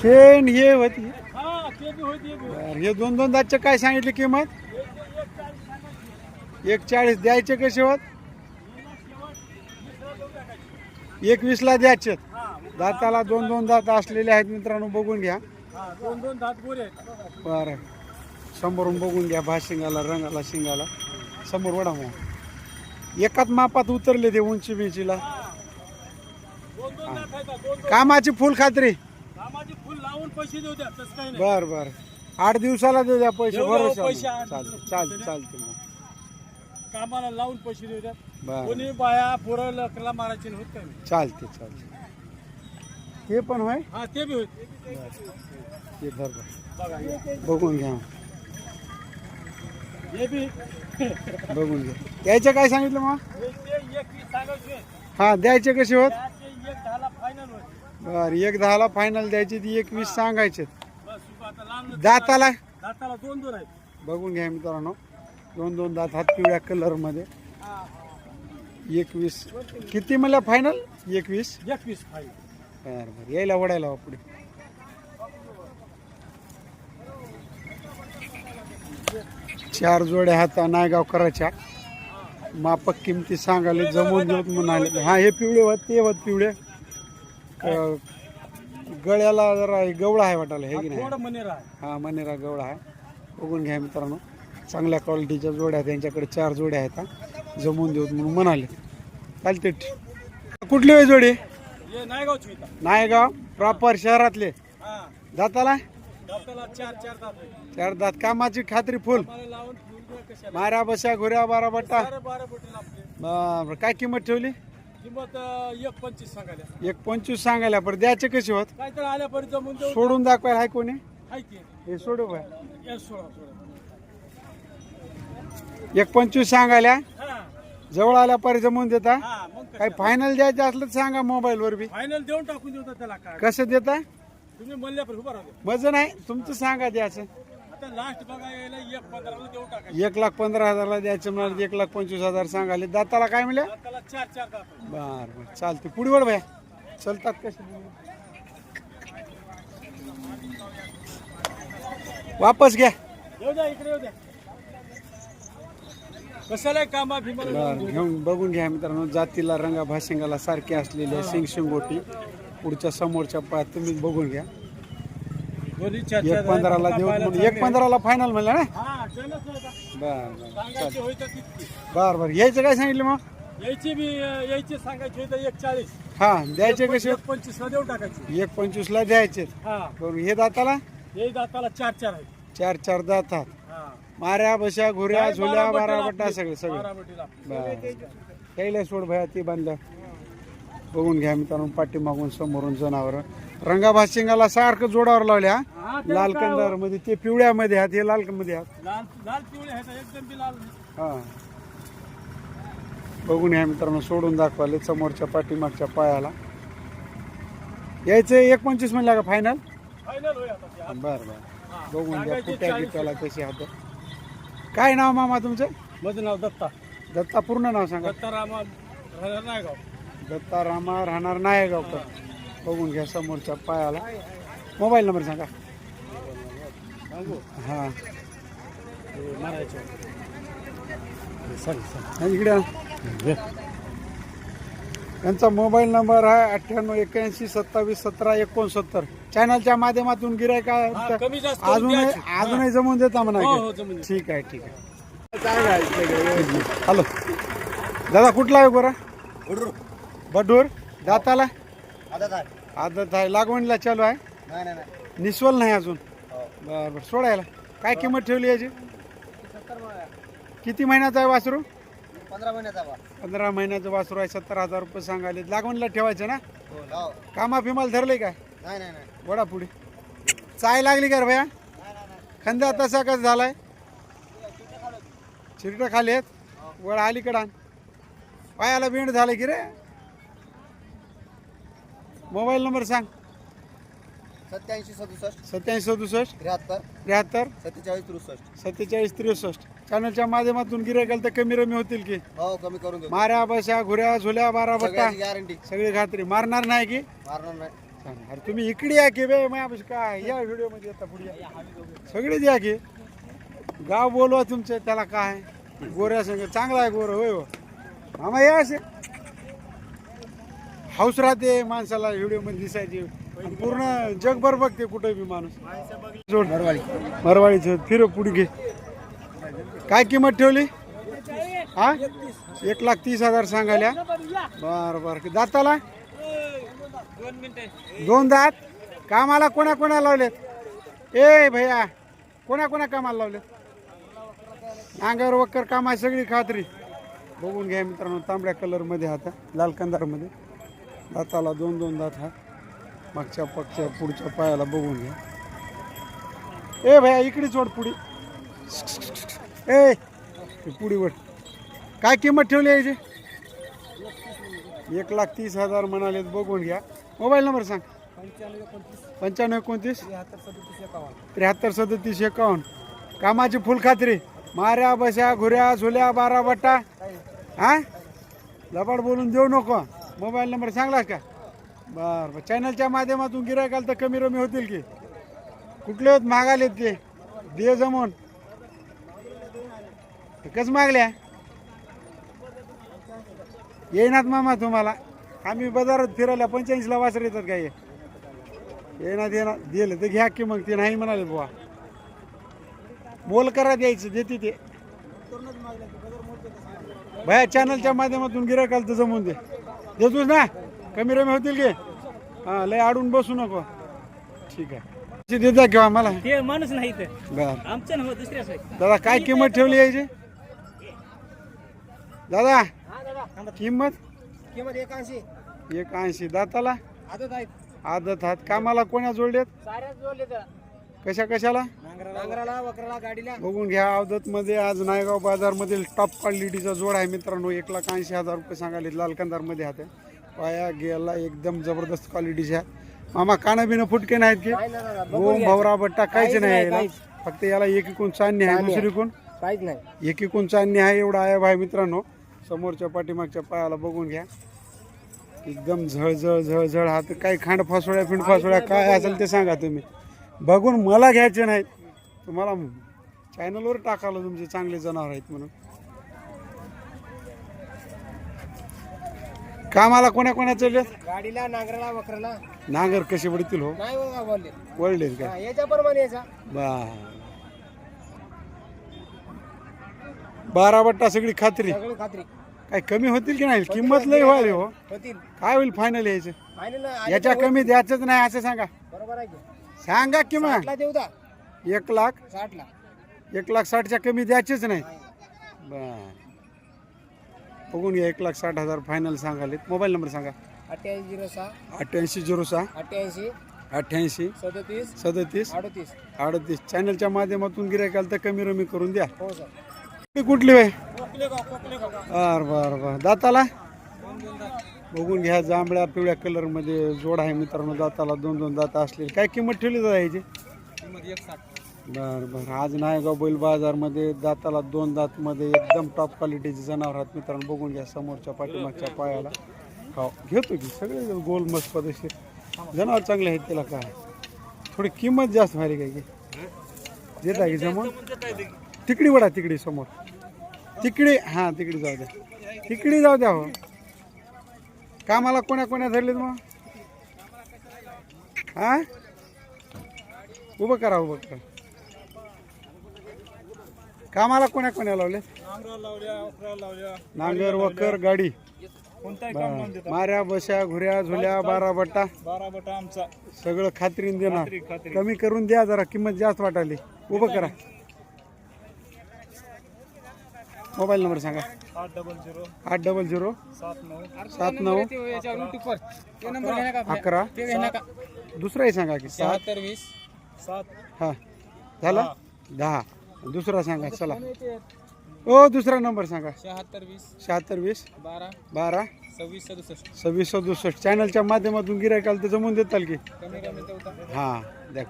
शेण हे होती. हा बरं, हे दोन दोन दातचे काय सांगितली किंमत? एक चाळीस द्यायचे कसे होत एक वीसला द्यायचे दाताला दोन दोन दात असलेले आहेत मित्रांनो बघून घ्या. हा दोन दोन दात गोरे आहेत. बरं. समोरून बघून घ्या भात शिंगाला रंगाला शिंगाला. समोर वडा मग एकाच मापात उतरले ते उंची बिंचीला दोन दोन दात आहेत हा, दोन दोन कामाची फुल खात्री. लावून पैसे देऊ द्या तसं काही नाही. बर बर. आठ दिवसाला देऊ द्या पैसे देऊ द्या, पैसे आठ चालते दिवसाला. चालते चालते मग. कामाला लावून पैसे देऊ द्या. बर. कोणी बाया पोरं लकला मारायची नाही होत काही नाही. चालते चालते हे पण होय? हा ते बी होत. हे धर बरं. बघा हे. बघून घ्या हे बी. बघून घ्या. यायचं काय सांगितलं मग? हे ते एक वीस सांगायचे हा द्यायचे कसे होत त्याचे एक दहाला फायनल होत बर एक दहाला फायनल द्यायची ती एक वीस सांगायचे दाताला? दाताला दोन दोन आहेत. बघून घ्या मित्रांनो. दोन दोन दात हात पिवळ्या कलरमध्ये. हा एकवीस. किती म्हणल्या फायनल एकवीस? एकवीस फायनल बर बर. यायला वडायला हवा पुढे. चार जोड्या हाता नायगाव करायच्या मापक किमती सांगायला जमून देत म्हणाले. हा हे पिवळे होत ते होत पिवळे. गळ्याला जरा गवळा आहे वाटायला हे की नाही? थोडं मनेर आहे. हा मनेरा गवळा आहे. बघून घ्या मित्रांनो चांगल्या क्वालिटीच्या जोड्या आहेत त्यांच्याकडे चार जोड्या आहेत हा. जमवून देऊत म्हणून म्हणाले. चालते कुठली होय जोडी? हे नायगावची इथं नायगाव प्रॉपर शहरातले. हा. दाताला? दाताला चार चार दात आहेत. चार दात. कामाची खात्री फुल. मला लावून ठेवून द्या कशाला. माऱ्या बशा घुऱ्या बारा बट्टा बारा बारा बोटी लागते. बरं, काय किंमत ठेवली? किंमत एक पंचवीस सांगायला. एक पंचवीस सांगायला पण द्यायचे कसे होत? काय तर आल्यापर्यंत जमून देऊ. सोडून दाखवायला हाय कोणी? की. हे सोडू बाय या सोळा सोळा एक पंचवीस सांगायला? हा. जवळ आल्यापर्यंत जमवून देता? हा मग काही फायनल द्यायचं असलं तर सांगा मोबाईल वर बी फायनल देऊन टाकून देऊ त्याला काय? कसं देता? तुम्ही म्हणल्या उभा राहते वजन आहे. तुमचं सांगा द्यायचं. आता लास्ट बघा यायला एक पंधराला देऊन टाकायचं एक लाख पंधरा हजारला द्यायचं म्हणाले एक लाख पंचवीस हजार सांगाले दाताला काय म्हणले? त्याला चार चार दात. आहेत. बर बर. चालते पुढे वर भया चलतात कसे? वापस घ्या. येऊ द्या इकडे येऊ द्या. कशाला कामा भीमाला बर घेऊन बघून घ्या मित्रांनो. जातीला रंगा भाशिंगाला सारखे असलेले सिंग शिंगोटी पुढच्या समोरच्या पायात तुम्ही बघून घ्या. एक पंधराला देऊ म्हणून एक पंधराला फायनल म्हणलं ना? हा. बर बर. बर बर. यायचं काय सांगितलं मग? यायची बी यायची सांगायची होय तर एक चाळीस हा द्यायचे कसे? एक पंचवीसला देऊन टाकायची. एक पंचवीसला द्यायचे. हा. हे दाताला? हे दाताला चार चार आहेत. चार चार दातात. हा. माऱ्या बशा घुऱ्या झुल्या बारा बट्टा. सगळे सगळे. बारा बोटी लागते. बर त्याला सोड भया ती बांधल्या बघून घ्या मित्रांनो पाठीमागून समोरून जनावर. रंगा भाशिंगाला सारखं जोडावर लावल्या. लाल हो? कंदारमध्ये ते पिवळ्यामध्ये आहेत हे लाल मध्ये आहेत. लाल लाल पिवळे आहेत एकदम बी लाल नाही. हा. बघून घ्या मित्रांनो सोडून दाखवाले समोरच्या पाठीमागच्या पायाला. यायचं एक पंचवीस म्हणल्या का फायनल फायनल होय आता ते. बर बर. हा. बघून सांगायचे कुठ्या चाळीस बिट्याला कशी हात. काय नाव मामा तुमचं? माझं नाव दत्ता. दत्ता पूर्ण नाव सांगा. दत्ता रामा राहणार नाही गाव दत्ता रामा राहणार नायगावकर बघून घ्या समोरच्या पायाला. मोबाईल नंबर सांगा. हा. मारायचं इकडे. यांचा मोबाईल नंबर आहे अठ्ठ्याण्णव एक्याऐंशी सत्तावीस सतरा एकोणसत्तर. चॅनलच्या माध्यमातून गिरायका कमी जास्त करून अजूनही. अजूनही जमून देता म्हणा हो. हो ठीक आहे ठीक आहे. हॅलो. दादा कुठला आहे गोरा बडूर. दाताला? आदत आहे. लागवणीला चालू आहे. निस्वल नाही अजून. बरं बरं सोडायला. काय किंमत ठेवली याची? किती महिन्याचा आहे वासरू? पंधरा महिन्याचा बा. पंधरा महिन्याचं वासरू आहे. सत्तर हजार रुपये सांगायले. लागवणीला ठेवायचं ना? हो लाव. कामा फिमाल धरले काय? नाही नाही नाही. वडा पुढे चाय लागली का रे भैया? खंद्या तसा कसं झालाय? चिरटं खाली आहेत? वड अलीकडं आण. पायाला बेंड झालं की रे? मोबाईल नंबर सांग. सत्याऐंशी सदुसष्ट. सत्याऐंशी सदुसष्ट. त्र्याहत्तर. त्र्याहत्तर. सत्तेचाळीस त्रुसष्ट. सत्तेचाळीस त्रेसष्ट. चॅनलच्या माध्यमातून गिरायकाल तर कमी रमी होतील की? हो कमी करून देऊ. माऱ्या बशा घुऱ्या झुल्या बारा बट्टा. सगळ्याची गॅरंटी सगळी खात्री. मारणार नाही की? मारणार नाही. सांगा. अरे तुम्ही इकडे या की बे. माझ्यापाशी काय? या व्हिडिओमध्ये येता पुढे या. सगळेच या की. गाव बोलवा तुमचं. त्याला काय? गोऱ्या संग चांगला आहे गोरं. होय हो. मामा या असे. हाऊस राहते माणसाला व्हिडिओमध्ये दिसायची. पूर्ण जगभर बघते कुठे बी माणूस. जोड मरवाडी मरवाडीचं फिर पुढे घे. काय किंमत ठेवली? हा? एक लाख तीस हजार सांगायला. बर बर. दाताला? दोन दोन दात? कामाला कोणा कोणा लावलेत? ए भैया कोणा कोणा कामाला लावलेत? नांगर वक्कर कामा सगळी खात्री. बघून घ्या मित्रांनो तांबड्या कलरमध्ये आता लाल कंदारमध्ये. दाताला दोन दोन दात हा. मागच्या पक्षच्या पुढच्या पायाला बघून घ्या. ए भया इकडे सोड पुढी. ए पुढी वट काय किंमत ठेवली आहे याची? एक लाख तीस हजार म्हणालेत बघून घ्या. मोबाईल नंबर सांग. पंच्याण्णव एकोणतीस. त्र्याहत्तर सदतीस एकावन्न. कामाची फुल खात्री. माऱ्या बस्या घुऱ्या झुल्या बारा बट्टा हा? लबाड बोलून देऊ नको. मोबाईल नंबर सांगलास का? बरं बरं. चॅनलच्या माध्यमातून गिरायकाल तर कमी रमी होतील की? कुठले होत मागालेत ते? दे जमून कस मागल्या? येईनात मामा तुम्हाला. आम्ही बाजारात फिरायला पंच्याऐंशीला वासर येतात काय? येणार येणार दिलं तर घ्या की मग. ते नाही म्हणाले बुवा. मोल करा द्यायचं देते ते. भया चॅनलच्या माध्यमातून गिरायकाल तर जमून दे. देतोस ना? कमी रमी होतील की? हां लय आडून बसू नको. ठीक आहे. देता किंवा मला. ते माणूस नाही बर. आमचं नव्हतं दुसऱ्याच दादा काय किंमत ठेवली यायची दादा हा दादा. किंमत? किंमत? एकाऐंशी. एक ऐंशी दाताला? आदत आहेत. आदत हात कामाला कोण्या जोडलेत? साऱ्याच जोडले तर कशा कशाला? नांगराला वकराला गाडीला. बघून घ्या अवधत मध्ये आज नायगाव बाजार मधील टॉप क्वालिटीचा जोड आहे मित्रांनो. एक लाख ऐंशी हजार रुपये सांगाले लाल कंदारमध्ये हात पाया गेला एकदम जबरदस्त क्वालिटीच्या मामा काना बिना फुटके नाहीत की? गोम भवरा बट्टा काहीच नाही. फक्त याला एक एकूण चांदणी आहे. दुसरी कोण काहीच नाही. एक एकूण चांदणी आहे एवढा आहे भाई मित्रांनो. समोरच्या पाठीमागच्या पायाला बघून घ्या. एकदम झळझळ झळझळ हात. काही खांड फासोळ्या फिंड फासोळ्या काय असेल ते सांगा तुम्ही. बघून मला घ्यायचे नाहीत. तुम्हाला चॅनलवर टाकालं तुमचे चांगले जनावर आहेत म्हणून. कामाला कोण्या कोण्या चालले गाडीला नांगराला वकराला नांगर कसे पडतील हो? नाही बघा बोलले. वळलेत काय हा, याच्या प्रमाणे याचा. बा बारा बट्टा सगळी खात्री. सगळी खात्री. काय कमी होतील की नाही? किंमत लई व्हायली हो. होतील. काय होईल फायनल यायचं? फायनल याच्या कमी द्यायचंच नाही असं सांगा. बरोबर आहे की? सांगा की मग. साठला देऊ दा. एक लाख? साठला. एक लाख साठच्या कमी द्यायचेच नाही. बर. बघून घ्या एक लाख साठ हजार फायनल सांगाले मोबाईल नंबर सांगा. अठ्ठ्याऐंशी झिरो सहा. अठ्ठ्याऐंशी झिरो सहा. अठ्ठ्याऐंशी. अठ्ठ्याऐंशी. सदतीस. सदतीस. अडतीस. अडतीस. चॅनलच्या माध्यमातून गिरायकाल तर कमी रमी करून द्या. हो सर. कुठली कोकलेगाव बर बर बर. दाताला? बघून घ्या जांभळ्या पिवळ्या कलरमध्ये जोड आहे मित्रांनो दाताला दोन दोन दात असलेली. काय किंमत ठेवली दादा याची? बर बर. आज नायगाव बैल बाजारमध्ये दाताला दोन दातमध्ये एकदम टॉप क्वालिटीचे जनावर आहेत मित्रांनो. बघून घ्या समोरच्या पाठीमागच्या पायाला. हो घेतो की सगळे गोल मस्त पदेशीर जनावर चांगले आहेत त्याला काय? थोडी किंमत जास्त व्हायली काय की? देता की जमून तिकडी वडा तिकडी समोर. तिकडी हां तिकडी जाऊ द्या. तिकडी जाऊ द्या हो. कामाला कोण्या कोण्या धरलेत मग? हा? उभं करा उभं करा. कामाला कोण्या कोण्या लावले नांगर वकर गाडी. माऱ्या बशा घुऱ्या झुल्या बारा बट्टा. बारा बटा आमचा. सगळं खात्रीन देणार. कमी करून द्या जरा किंमत जास्त वाटाली. उभं करा. मोबाईल नंबर सांगा. आठ डबल झिरो. आठ डबल झिरो. सात नऊ. सात नऊ. अकरा. दुसराही सांगा की सात. शहात्तर वीस. सात. हा. झाला? दहा. दुसरा सांगा चला. ओ दुसरा नंबर सांगा. शहात्तर वीस. शहात्तर वीस. बारा. बारा. सव्वीस सदुसष्ट. सव्वीस सदुसष्ट. चॅनलच्या माध्यमातून गिरायकाल तर जमून देताल की? हां द्या.